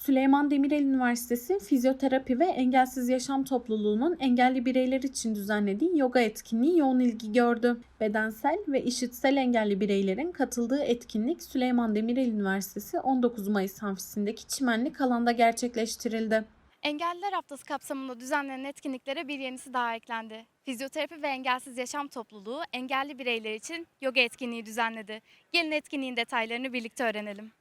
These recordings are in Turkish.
Süleyman Demirel Üniversitesi Fizyoterapi ve Engelsiz Yaşam Topluluğu'nun engelli bireyler için düzenlediği yoga etkinliği yoğun ilgi gördü. Bedensel ve işitsel engelli bireylerin katıldığı etkinlik Süleyman Demirel Üniversitesi 19 Mayıs amfisindeki çimenlik alanda gerçekleştirildi. Engelliler Haftası kapsamında düzenlenen etkinliklere bir yenisi daha eklendi. Fizyoterapi ve Engelsiz Yaşam Topluluğu engelli bireyler için yoga etkinliği düzenledi. Gelin etkinliğin detaylarını birlikte öğrenelim.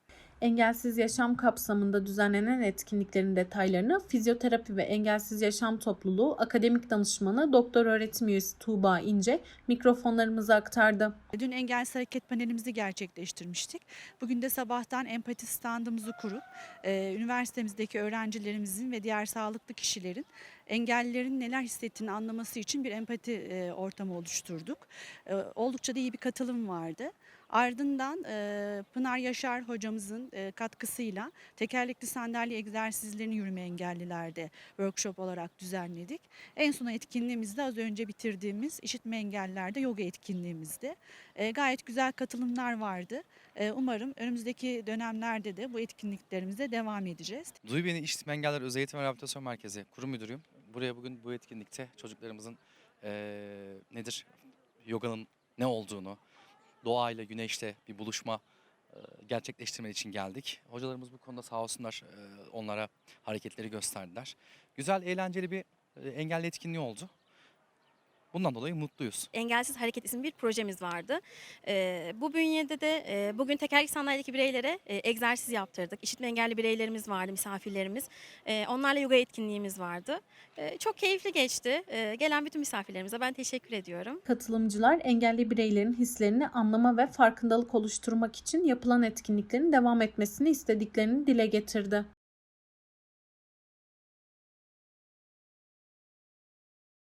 Engelsiz Yaşam kapsamında düzenlenen etkinliklerin detaylarını Fizyoterapi ve Engelsiz Yaşam Topluluğu Akademik Danışmanı Doktor Öğretim Üyesi Tuğba İnce mikrofonlarımıza aktardı. Dün engelsiz hareket panelimizi gerçekleştirmiştik. Bugün de sabahtan empati standımızı kurup e, üniversitemizdeki öğrencilerimizin ve diğer sağlıklı kişilerin engellilerin neler hissettiğini anlaması için bir empati e, ortamı oluşturduk. E, oldukça da iyi bir katılım vardı. Ardından e, Pınar Yaşar hocamızın e, katkısıyla tekerlekli sandalye egzersizlerini yürüme engellilerde workshop olarak düzenledik. En son etkinliğimizde az önce bitirdiğimiz işitme engellilerde yoga etkinliğimizdi. E, gayet güzel katılımlar vardı. E, umarım önümüzdeki dönemlerde de bu etkinliklerimize devam edeceğiz. Duy Beni İşitme Engeller Özel Eğitim ve Rehabilitasyon Merkezi kurum müdürüyüm. Buraya bugün bu etkinlikte çocuklarımızın eee, nedir, yoganın ne olduğunu, doğayla, güneşle bir buluşma gerçekleştirmek için geldik. Hocalarımız bu konuda sağ olsunlar onlara hareketleri gösterdiler. Güzel, eğlenceli bir engelli etkinliği oldu. Bundan dolayı mutluyuz. Engelsiz Hareket isimli bir projemiz vardı. Ee, bu bünyede de e, bugün tekerlekli sandalyedeki bireylere e, egzersiz yaptırdık. İşitme engelli bireylerimiz vardı, misafirlerimiz. E, onlarla yoga etkinliğimiz vardı. E, çok keyifli geçti. E, gelen bütün misafirlerimize ben teşekkür ediyorum. Katılımcılar engelli bireylerin hislerini anlama ve farkındalık oluşturmak için yapılan etkinliklerin devam etmesini istediklerini dile getirdi.